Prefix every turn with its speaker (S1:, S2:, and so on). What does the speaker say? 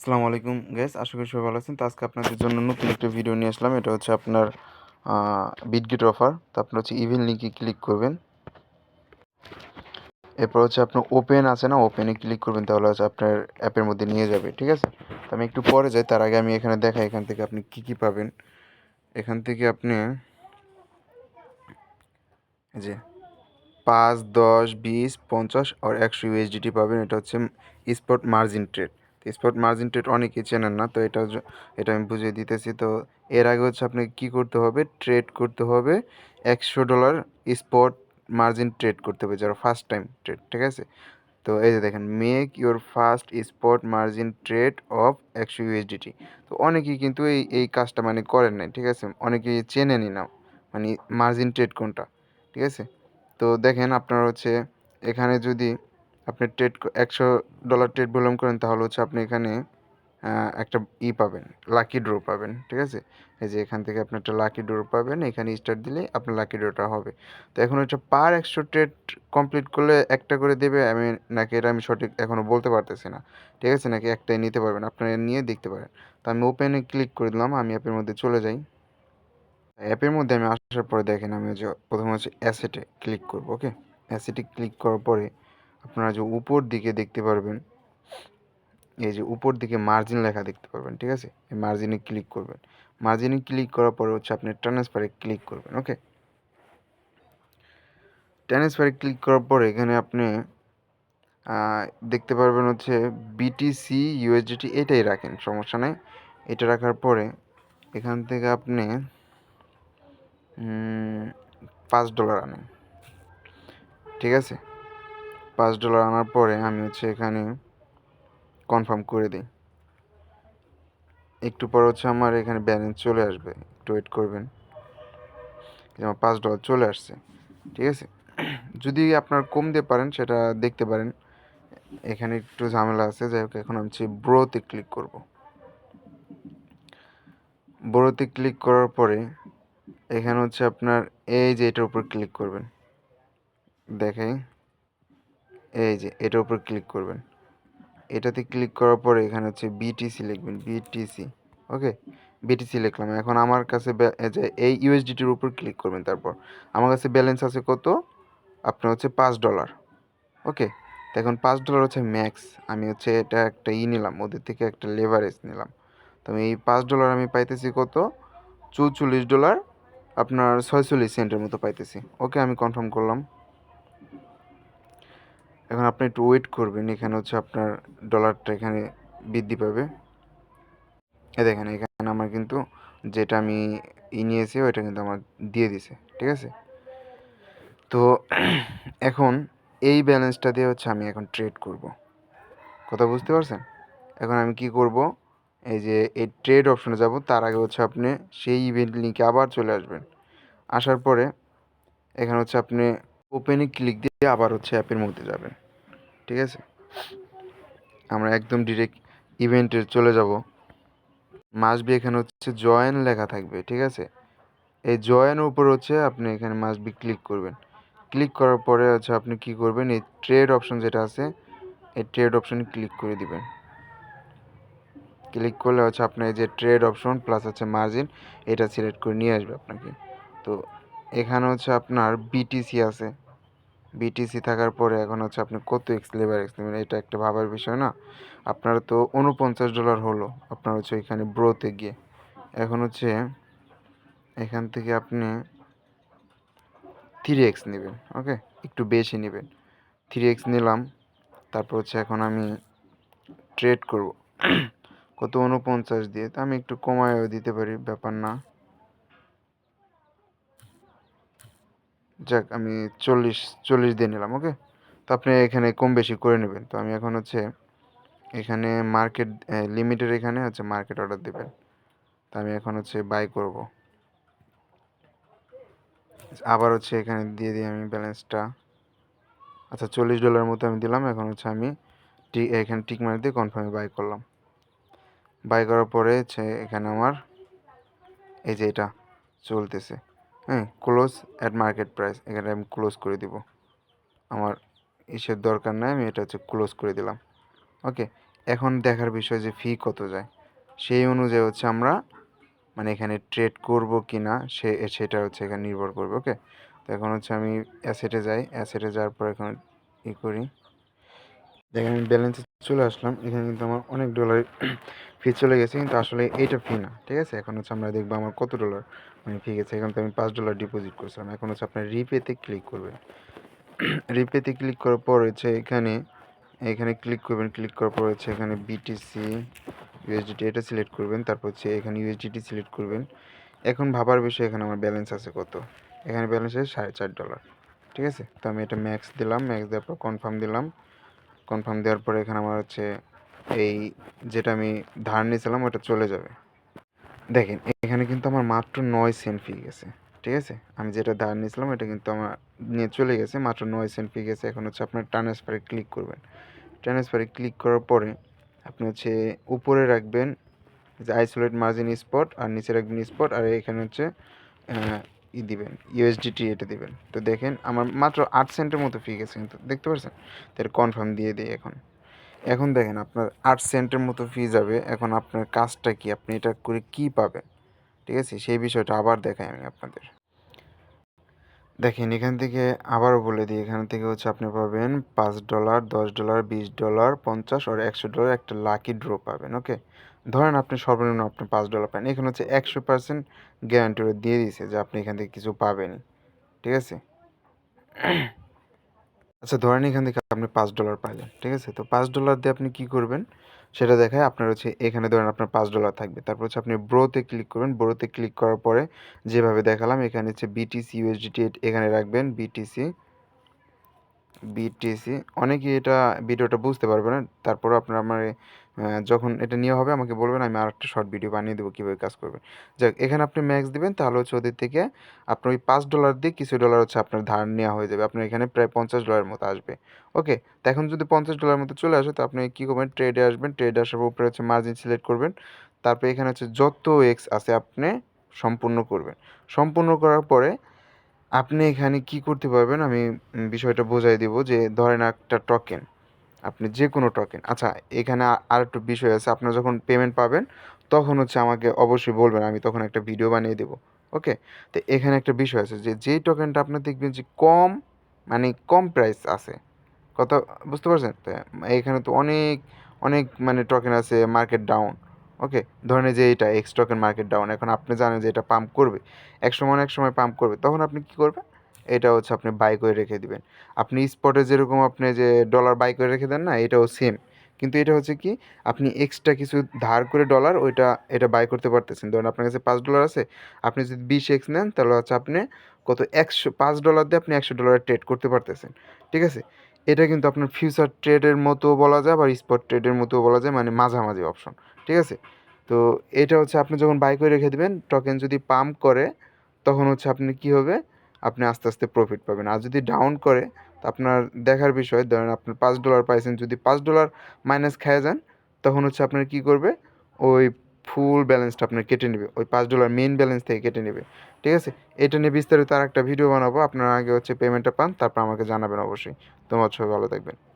S1: আসসালামু আলাইকুম গ্যাস আশা করি সবাই ভালো আছেন। তো আজকে আপনাদের জন্য নতুন একটা ভিডিও নিয়ে আসলাম। এটা হচ্ছে আপনার বিটগেট অফার তো আপনার হচ্ছে ইভেন লিঙ্কে ক্লিক করবেন। এরপর হচ্ছে আপনার ওপেন আছে না? ওপেনে ক্লিক করবেন, তাহলে হচ্ছে আপনার অ্যাপের মধ্যে নিয়ে যাবে, ঠিক আছে? তো আমি একটু পরে যাই। তার আগে আমি এখানে দেখাই, এখান থেকে আপনি কী কী পাবেন। এখান থেকে আপনি যে, পাঁচ, দশ, বিশ, পঞ্চাশ, আর একশো ইউএসডিটি পাবেন। এটা হচ্ছে spot margin trade spot margin trade অনেকেই চেনেন না, তো এটা এটা আমি বুঝিয়ে দিতেছি। তো এর আগে হচ্ছে আপনাকে কী করতে হবে? ট্রেড করতে হবে, একশো ডলার স্পট মার্জিন ট্রেড করতে হবে, যারা ফার্স্ট টাইম ট্রেড ঠিক আছে? তো এই যে দেখেন make your first spot margin trade of একশো ইউএসডিটি তো অনেকেই কিন্তু এই এই কাজটা মানে করেন নাই, ঠিক আছে? অনেকেই চেনেনই না মানে মার্জিন ট্রেড কোনটা, ঠিক আছে? তো দেখেন আপনার হচ্ছে, এখানে যদি আপনি ট্রেড একশো ডলার ট্রেড ভলিউম করেন, তাহলে হচ্ছে আপনি এখানে একটা ই পাবেন লাকি ড্র পাবেন, ঠিক আছে? এই যে এখান থেকে আপনি একটা লাকি ড্র পাবেন, এখানে স্টার্ট দিলে আপনার লাকি ড্রটা হবে। তো এখন হচ্ছে পার একশো ট্রেড কমপ্লিট করলে একটা করে দেবে আমি নাকি এটা আমি সঠিক এখনও বলতে পারতেছি না, ঠিক আছে? নাকি একটাই নিতে পারবেন, আপনারা নিয়ে দেখতে পারেন। তো আমি ওপেনে ক্লিক করে দিলাম, আমি অ্যাপের মধ্যে চলে যাই। অ্যাপের মধ্যে আমি আসার পরে দেখেন, আমি যে প্রথমে হচ্ছে অ্যাসেটে ক্লিক করব ওকে অ্যাসেটে ক্লিক করার পরে আপনারা যে উপর দিকে দেখতে পারবেন, এই যে উপর দিকে মার্জিন লেখা দেখতে পারবেন, ঠিক আছে? এই মার্জিনে ক্লিক করবেন। মার্জিনে ক্লিক করার পরে হচ্ছে আপনি ট্রান্সফারে ক্লিক করবেন ওকে ট্রান্সফারে ক্লিক করার পরে এখানে আপনি দেখতে পারবেন হচ্ছে বিটিসি ইউএসডিটি এটাই রাখেন, সমস্যা নেই। এটা রাখার পরে এখান থেকে আপনি পাঁচ ডলার আনেন, ঠিক আছে? পাঁচ ডলার আনার পরে আমি হচ্ছে এখানে কনফার্ম করে দিই। একটু পর হচ্ছে আমার এখানে ব্যালেন্স চলে আসবে। একটু ওয়েট করবেন। আমার পাঁচ ডলার চলে আসছে। ঠিক আছে? যদি আপনার কম দিয়ে পারেন, সেটা দেখতে পারেন। এখানে একটু ঝামেলা আছে। যাই হোক, এখন আমি ব্রোতে ক্লিক করব। ব্রোতে ক্লিক করার পরে এখানে হচ্ছে আপনার এই যে এটার উপর ক্লিক করবেন। দেখাই এই যে, এটার উপর ক্লিক করবেন। এটাতে ক্লিক করার পরে এখানে হচ্ছে বিটিসি লিখবেন বিটিসি ওকে বিটিসি লিখলাম। এখন আমার কাছে এই ইউএসডিটির উপর ক্লিক করবেন তারপর। আমার কাছে ব্যালেন্স আছে কত? আপনার হচ্ছে পাঁচ ডলার ওকে তো এখন পাঁচ ডলার হচ্ছে ম্যাক্স আমি হচ্ছে এটা একটা ই নিলাম, ওদের থেকে একটা লেভারেজ নিলাম। তো আমি এই পাঁচ ডলার আমি পাইতেছি কত? চৌচল্লিশ ডলার আপনার ছয়চল্লিশ সেন্টের মতো পাইতেছি ওকে আমি কনফার্ম করলাম। এখন আপনি একটু ওয়েট করবেন, এখানে হচ্ছে আপনার ডলারটা এখানে বৃদ্ধি পাবে। এ দেখেন, এখানে আমার কিন্তু যেটা আমি ই নিয়েছি, ওইটা কিন্তু আমার দিয়ে দিছে, ঠিক আছে? তো এখন এই ব্যালেন্সটা দিয়ে হচ্ছে আমি এখন ট্রেড করব। কথা বুঝতে পারছেন? এখন আমি কি করব? এই যে, এই ট্রেড অপশনে যাব, তার আগে হচ্ছে আপনি সেই ইভেন্ট লিঙ্কে আবার চলে আসবেন। আসার পরে এখানে হচ্ছে আপনি ওপেনে ক্লিক দিয়ে আবার হচ্ছে অ্যাপের মধ্যে যাবেন। ঠিক আছে? আমরা একদম ডিরেক্ট ইভেন্টে চলে যাব। মাসবি এখানে হচ্ছে জয়েন লেখা থাকবে, ঠিক আছে? এই জয়েনের উপর হচ্ছে আপনি এখানে মাসবি ক্লিক করবেন। ক্লিক করার পরে হচ্ছে আপনি কি করবেন? এই ট্রেড অপশন যেটা আছে, এই ট্রেড অপশনে ক্লিক করে দিবেন। ক্লিক করলে হচ্ছে আপনার যে ট্রেড অপশন প্লাস হচ্ছে মার্জিন এটা সিলেক্ট করে নিয়ে আসবে আপনাকে। তো এখানে হচ্ছে আপনার বিটিসি আছে। বিটিসি থাকার পরে এখন হচ্ছে আপনি কত এক্স লেবার এক্স নেবেন? এটা একটা ভাবার বিষয় না। আপনার তো উনপঞ্চাশ ডলার হলো, আপনার হচ্ছে এখানে ব্রোতে গিয়ে। এখন হচ্ছে এখান থেকে আপনি থ্রি এক্স নেবেন ওকে একটু বেশি নেবেন। থ্রি এক্স নিলাম, তারপর হচ্ছে এখন আমি ট্রেড করব। কত? উনপঞ্চাশ দিয়ে। তো আমি একটু কমায়ও দিতে পারি, ব্যাপার না। যাক, আমি চল্লিশ চল্লিশ দিয়ে নিলাম ওকে তো আপনি এখানে কম বেশি করে নেবেন। তো আমি এখন হচ্ছে এখানে মার্কেট লিমিটের এখানে হচ্ছে মার্কেট অর্ডার দেবেন। তো আমি এখন হচ্ছে বাই করব। আবার হচ্ছে এখানে দিয়ে দিই আমি ব্যালেন্সটা আচ্ছা চল্লিশ ডলার মতো আমি দিলাম। এখন হচ্ছে আমি টি, এখানে টিক মার দিয়ে কনফার্মে বাই করলাম। বাই করার পরে হচ্ছে এখানে আমার, এই যে এটা চলতেছে। হ্যাঁ ক্লোজ অ্যাট মার্কেট প্রাইস এখানে আমি ক্লোজ করে দিব। আমার ইসের দরকার নাই, আমি এটা হচ্ছে ক্লোজ করে দিলাম। ওকে এখন দেখার বিষয় যে ফি কত যায়। সেই অনুযায়ী হচ্ছে আমরা মানে এখানে ট্রেড করব কি না সে, সেটা হচ্ছে এখানে নির্ভর করবে ওকে তো এখন হচ্ছে আমি অ্যাসেটে যাই অ্যাসেটে যাওয়ার পর এখন ই করি। দেখেন আমি ব্যালেন্সে চলে আসলাম। এখানে কিন্তু আমার অনেক ডলার ফি চলে গেছে, কিন্তু আসলে এইটা ফি না, ঠিক আছে? এখন হচ্ছে আমরা দেখব আমার কত ডলার মানে ফি গেছে। এখন তো আমি পাঁচ ডলার ডিপোজিট করছিলাম। এখন হচ্ছে আপনার রিপেতে ক্লিক করবেন। রিপেতে ক্লিক করার পর হচ্ছে এখানে এখানে ক্লিক করবেন। ক্লিক করার পর হচ্ছে এখানে বিটিসি ইউএসডিটি এটা সিলেক্ট করবেন। তারপর হচ্ছে এখানে ইউএসডিটি সিলেক্ট করবেন। এখন ভাবার বিষয় এখানে আমার ব্যালেন্স আছে কত? এখানে ব্যালেন্স আছে সাড়ে চার ডলার ঠিক আছে? তো আমি এটা ম্যাক্স দিলাম। ম্যাক্স দেওয়ার পর কনফার্ম দিলাম। কনফার্ম দেওয়ার পরে এখানে আমার হচ্ছে এই যেটা আমি ধার নিয়েছিলাম, ওটা চলে যাবে। দেখেন, এখানে কিন্তু আমার মাত্র নয় সেন্ট ফি গেছে, ঠিক আছে? আমি যেটা ধার নিয়েছিলাম এটা কিন্তু আমার নিয়ে চলে গেছে, মাত্র নয় সেন্ট ফি গেছে। এখন হচ্ছে আপনার ট্রান্সফারে ক্লিক করবেন। ট্রান্সফারে ক্লিক করার পরে আপনি হচ্ছে উপরে রাখবেন যে আইসোলেট মার্জিন স্পট আর নিচে রাখবেন স্পট আর এখানে হচ্ছে ই দিবেন ইউএসডিটি এটা দিবেন। তো দেখেন, আমার মাত্র আট সেন্টের মতো ফি গেছে কিন্তু, দেখতে পাচ্ছেন তাহলে কনফার্ম দিয়ে দিই এখন। এখন দেখেন, আপনার আট সেন্টের মতো ফি যাবে, এখন আপনার কাজটা কি? আপনি এটা করে কি পাবেন? ঠিক আছে? সেই বিষয়টা আবার দেখাই আমি আপনাদের। দেখেন, এখান থেকে আবারও বলে দিই, এখান থেকে হচ্ছে আপনি পাবেন পাঁচ ডলার, দশ ডলার, বিশ ডলার, পঞ্চাশ, আর একশো ডলার একটা লাকি ড্র পাবেন ওকে ধরেন আপনি সর্বনিম্ন আপনি পাঁচ ডলার পান এখানে হচ্ছে একশো পার্সেন্ট গ্যারান্টি দিয়ে দিয়েছে যে আপনি এখান থেকে কিছু পাবেনই ঠিক আছে? আচ্ছা ধরেন এখান থেকে আপনি পাঁচ ডলার পাইলেন ঠিক আছে? তো পাঁচ ডলার দিয়ে আপনি কি করবেন? সেটা দেখায় আপনার হচ্ছে এখানে ধরেন আপনার পাঁচ ডলার থাকবে তারপর হচ্ছে আপনি ব্রোতে ক্লিক করবেন ব্রোতে ক্লিক করার পরে যেভাবে দেখালাম এখানে হচ্ছে বিটিসি ইউএসডিটি এখানে রাখবেন বিটিসি বিটিসি অনেকে এটা ভিডিওটা বুঝতে পারবে না তারপর আপনার আমার আহ, যখন এটা নিয়ে হবে আমাকে বলবেন, আমি আরেকটা শর্ট ভিডিও বানিয়ে দেবো কীভাবে কাজ করবেন। যাক, এখানে আপনি ম্যাক্স দিবেন, তাহলে হচ্ছে ওদের থেকে আপনার ওই পাঁচ ডলার দিয়ে কিছু ডলার হচ্ছে আপনার ধার নেওয়া হয়ে যাবে। আপনার এখানে প্রায় পঞ্চাশ ডলারের মতো আসবে। ওকে তো এখন যদি পঞ্চাশ ডলারের মতো চলে আসে, তো আপনি কী করবেন? ট্রেডে আসবেন ট্রেডে আসার উপরে হচ্ছে মার্জিন সিলেক্ট করবেন। তারপরে এখানে হচ্ছে যত এক্স আছে আপনি সম্পূর্ণ করবেন। সম্পূর্ণ করার পরে আপনি এখানে কি করতে পারবেন? আমি বিষয়টা বোঝাই দিব যে, ধরেন একটা টোকেন আপনি যে কোনো টোকেন আচ্ছা এখানে আর একটু বিষয় আছে। আপনার যখন পেমেন্ট পাবেন, তখন হচ্ছে আমাকে অবশ্যই বলবেন, আমি তখন একটা ভিডিও বানিয়ে দেবো। ওকে তো এখানে একটা বিষয় আছে যে, যেই টোকেনটা আপনার দেখবেন যে কম মানে কম প্রাইস আছে। কথা বুঝতে পারছেন? তো এখানে তো অনেক অনেক মানে টোকেন আছে মার্কেট ডাউন ওকে ধরেন যে এটা এক্স টোকেন মার্কেট ডাউন এখন আপনি জানেন যে এটা পাম্প করবে। এক সময় এক সময় পাম্প করবে। তখন আপনি কি করবেন? এটা হচ্ছে আপনি বাই করে রেখে দিবেন। আপনি স্পটে যেরকম আপনি যে ডলার বাই করে রেখে দেন না, এটাও সেম কিন্তু এটা হচ্ছে কি, আপনি এক্সট্রা কিছু ধার করে ডলার ওইটা, এটা বাই করতে পারতেছেন। ধরুন আপনার কাছে পাঁচ ডলার আছে, আপনি যদি বিশ এক্স নেন, তাহলে হচ্ছে আপনি কত একশো, পাঁচ ডলার দিয়ে আপনি একশো ডলার ট্রেড করতে পারতেছেন। ঠিক আছে? এটা কিন্তু আপনার ফিউচার ট্রেডের মতো বলা যায় বা স্পট ট্রেডের মতো বলা যায় মানে মাঝামাঝি অপশন ঠিক আছে? তো এটা হচ্ছে আপনি যখন বাই করে রেখে দেবেন টোকেন যদি পাম্প করে, তখন হচ্ছে আপনি কি হবে? আপনি আস্তে আস্তে প্রফিট পাবেন। আর যদি ডাউন করে, তো আপনার দেখার বিষয়, ধরেন আপনার পাঁচ ডলার পাইছেন, যদি পাঁচ ডলার মাইনাস খেয়ে যান, তখন হচ্ছে আপনার কী করবে? ওই ফুল ব্যালেন্সটা আপনার কেটে নেবে। ওই পাঁচ ডলার মেন ব্যালেন্স থেকে কেটে নেবে। ঠিক আছে? এটা নিয়ে বিস্তারিত আর একটা ভিডিও বানাবো। আপনারা আগে হচ্ছে পেমেন্টটা পান, তারপর আমাকে জানাবেন অবশ্যই। তোমার ছবি ভালো থাকবেন।